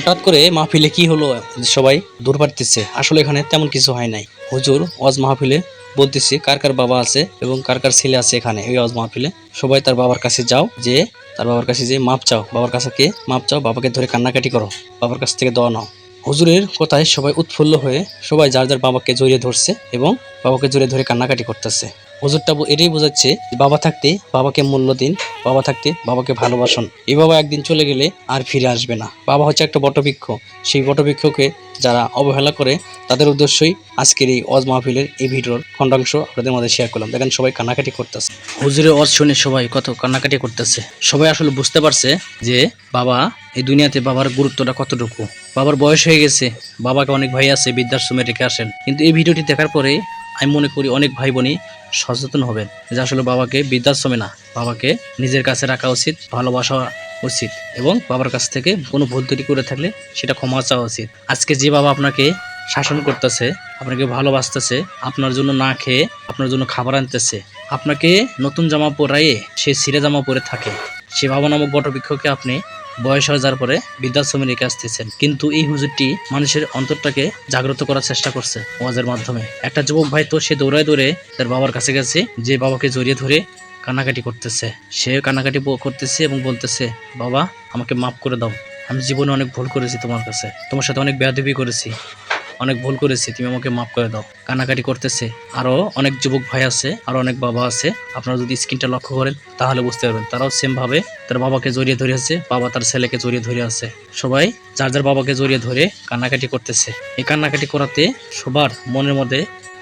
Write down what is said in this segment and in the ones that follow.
হঠাৎ করে মাহফিলে কি হলো সবাই? দূর পারতেছে। আসলে এখানে তেমন কিছু হয় নাই। হুজুর ওয়াজ মাহফিলে বলতেছে, কার কার বাবা আছে এবং কার কার ছেলে আছে এখানে এই ওয়াজ মাহফিলে? সবাই তার বাবার কাছে যাও, যে তার বাবার কাছে যে মাপ চাও। বাবার কাছে কে মাপ চাও? বাবাকে ধরে কান্নাকাটি করো। বাবার কাছ থেকে দোয়া নাও। হুজুরের কথায় সবাই উৎফুল্ল হয়ে সবাই যার যার বাবাকে জড়িয়ে ধরছে এবং বাবাকে জড়িয়ে ধরে কান্নাকাটি করতেছে। হুজুরটা এটাই বোঝাচ্ছে বাবা থাকতে বাবাকে মূল্য দিন, বাবা থাকতে বাবাকে ভালোবাসুন। এই বাবা একদিন চলে গেলে আর ফিরে আসবে না। বাবা হচ্ছে একটা বটবৃক্ষ। সেই বটবৃক্ষকে যারা অবহেলা করে, তাদের উদ্দেশ্যই আজকের এই অজ মাহফিলের এই ভিডিওর খণ্ডাংশ আপনাদের মধ্যে শেয়ার করলাম। দেখেন সবাই কান্নাকাটি করতেছে। হুজুরের অজ শুনে সবাই কত কান্নাকাটি করতেছে। সবাই আসলে বুঝতে পারছে যে বাবা এই দুনিয়াতে বাবার গুরুত্বটা কতটুকু। বাবার বয়স হয়ে গেছে, বাবাকে অনেক ভাই আছে, বৃদ্ধাশ্রমে রেখে আসেন। কিন্তু এই ভিডিওটি দেখার পরে আমি মনে করি অনেক ভাই বোনই সচেতন হবেন যে আসলে বাবাকে বৃদ্ধাশ্রমে না, বাবাকে নিজের কাছে রাখা উচিত, ভালোবাসা উচিত এবং বাবার কাছ থেকে কোনো ভুল ত্রুটি করে থাকলে সেটা ক্ষমা চাওয়া উচিত। আজকে যে বাবা আপনাকে শাসন করতেছে, আপনাকে ভালোবাসতেছে, আপনার জন্য না খেয়ে আপনার জন্য খাবার আনতেছে, আপনাকে নতুন জামা পরাইয়ে সে ছিঁড়ে জামা পরে থাকে, সে বাবা নামক বটবৃক্ষকে আপনি বয়স হয়ে যাওয়ার পরে বৃদ্ধাশ্রমে রেখে আসতেছেন। কিন্তু এই হুজুরটি মানুষের অন্তরটাকে জাগ্রত করার চেষ্টা করছে ওয়াজের মাধ্যমে। একটা যুবক ভাই তো সে দৌড়ায় দৌড়ে তার বাবার কাছে গেছে, যে বাবাকে জড়িয়ে ধরে কান্নাকাটি করতেছে। সে কান্নাকাটি করতেছে এবং বলতেছে, বাবা, আমাকে মাফ করে দাও। আমি জীবনে অনেক ভুল করেছি তোমার কাছে। তোমার সাথে অনেক বেয়াদবি করেছি। অনেক ভুল করেছি, তুমি আমাকে মাফ করে দাও। কানাকাটি করতেছে। আরও অনেক যুবক ভাই আছে আরও অনেক বাবা আছে। আপনারা যদি স্ক্রিনটা লক্ষ্য করেন, তাহলে বুঝতে পারবেন। তারাও সেম ভাবে তার বাবাকে জড়িয়ে ধরে আছে, বাবা তার ছেলেকে জড়িয়ে ধরে আছে। সবাই যার যার বাবাকে জড়িয়ে ধরে কান্নাকাটি করতেছে। এই কান্নাকাটি করাতে সবার মনের মধ্যে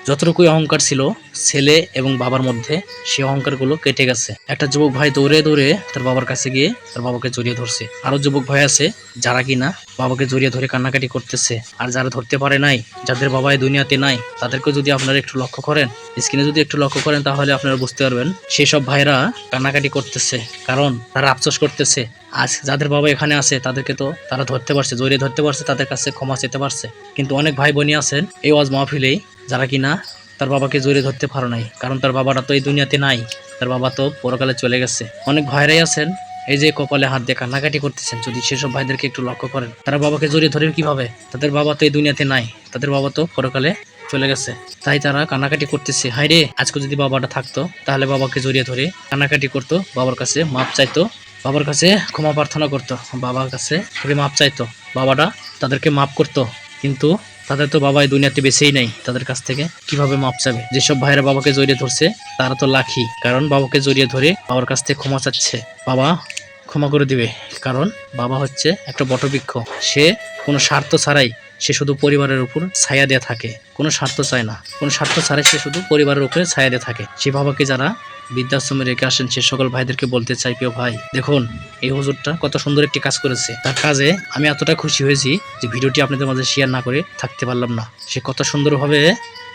যতটুকুই অহংকার ছিল, ছেলে এবং বাবার মধ্যে সেই অহংকারগুলো কেটে গেছে। একটা যুবক ভাই দৌড়ে দৌড়ে তার বাবার কাছে গিয়ে তার বাবাকে জড়িয়ে ধরছে। আরও যুবক ভাই আছে, যারা কিনা বাবাকে জড়িয়ে ধরে কান্নাকাটি করতেছে। আর যারা ধরতে পারে নাই, যাদের বাবা এই দুনিয়াতে নাই তাদেরকে যদি আপনারা একটু লক্ষ্য করেন, স্ক্রিনে যদি একটু লক্ষ্য করেন, তাহলে আপনারা বুঝতে পারবেন, সেই সব ভাইরা কান্নাকাটি করতেছে। কারণ তারা আফসোস করতেছে, আজ যাদের বাবা এখানে আছে, তাদেরকে তো তারা ধরতে পারছে, জড়িয়ে ধরতে পারছে, তাদের কাছে ক্ষমা চেতে পারছে। কিন্তু অনেক ভাই বোনই আছেন, এই ওয়াজ মাহফিলেই যারা কিনা তার বাবাকে জড়িয়ে ধরতে পারো নাই। কারণ তার বাবাটা তো এই দুনিয়াতে নাই। তার বাবা তো পরকালে চলে গেছে। অনেক ভাইরাই আছেন, এই যে কপালে হাত দিয়ে কান্নাকাটি করতেছেন। যদি সেসব ভাইদেরকে একটু লক্ষ্য করেন, তারা বাবাকে জড়িয়ে ধরে কীভাবে? তাদের বাবা তো এই দুনিয়াতে নাই। তাদের বাবা তো পরকালে চলে গেছে। তাই তারা কান্নাকাটি করতেছে। হাই রে, আজকে যদি বাবাটা থাকতো, তাহলে বাবাকে জড়িয়ে ধরে কান্নাকাটি করতো, বাবার কাছে মাপ চাইতো, বাবার কাছে ক্ষমা প্রার্থনা করতো, বাবার কাছে মাপ চাইতো। বাবাটা তাদেরকে মাপ করতো। কিন্তু তাদের তো বাবা এই দুনিয়াতে বেঁচেই নাই তাদের কাছ থেকে। কীভাবে মাপ চাবে? যেসব ভাইরা বাবাকে জড়িয়ে ধরছে, তারা তো লাখি। কারণ বাবাকে জড়িয়ে ধরে বাবার কাছ থেকে ক্ষমা চাচ্ছে। বাবা ক্ষমা করে দিবে। কারণ বাবা হচ্ছে একটা বটবৃক্ষ। সে কোনো স্বার্থ ছাড়াই সে শুধু পরিবারের উপর ছায়া দিয়ে থাকে। কোনো স্বার্থ চায় না। কোনো স্বার্থ ছাড়াই সে শুধু পরিবারের উপরে ছায়া দিয়ে থাকে। সে বাবাকে যারা বৃদ্ধাশ্রমে রেখে আসেন সে সকল ভাইদেরকে বলতে চাই, প্রিয় ভাই, দেখুন, এই হুজুরটা কত সুন্দর একটি কাজ করেছে। তার কাজে আমি এতটা খুশি হয়েছি যে ভিডিওটি আপনাদের মাঝে শেয়ার না করে থাকতে পারলাম না। সে কত সুন্দরভাবে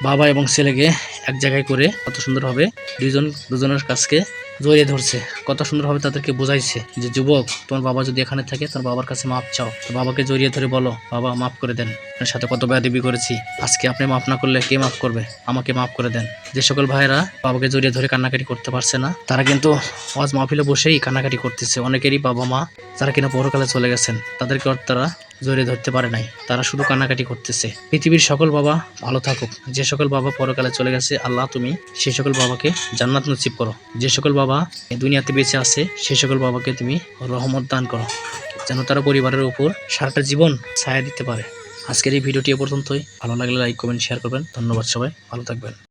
বাবা এবং ছেলেকে এক জায়গায় করে কত সুন্দরভাবে দুজন দুজনের কাছকে জড়িয়ে ধরছে। কত সুন্দরভাবে তাদেরকে বোঝাইছে যে, যুবক, তোমার বাবা যদি এখানে থাকে তোর বাবার কাছে মাপ চাও। তো বাবাকে জড়িয়ে ধরে বলো, বাবা মাফ করে দেন। আপনার সাথে কত বেয়াদবি করেছি। আজকে আপনি মাফ না করলে কে মাফ করবে? আমাকে মাফ করে দেন। যে সকল ভাইয়েরা বাবাকে জড়িয়ে ধরে কান্নাকাটি করতে পারছে না, তারা কিন্তু আজ মাহফিলে বসেই কান্নাকাটি করতেছে। অনেকেরই বাবা মা যারা কিনা পরকালে চলে গেছেন, তাদেরকে তারা জড়িয়ে ধরতে পারে নাই। তারা শুধু কান্নাকাটি করতেছে। পৃথিবীর সকল বাবা ভালো থাকুক। যে সকল বাবা পরকালে চলে গেছে, আল্লাহ তুমি সেই সকল বাবাকে জান্নাত নসিব করো। যে সকল বাবা দুনিয়াতে বেঁচে আছে, সে সকল বাবাকে তুমি রহমত দান করো। যেন তারা পরিবারের উপর সারাটা জীবন ছায়া দিতে পারে। আজকের এই ভিডিওটি এ পর্যন্তই। ভালো লাগলে লাইক কমেন্ট শেয়ার করবেন। ধন্যবাদ সবাই। ভালো থাকবেন।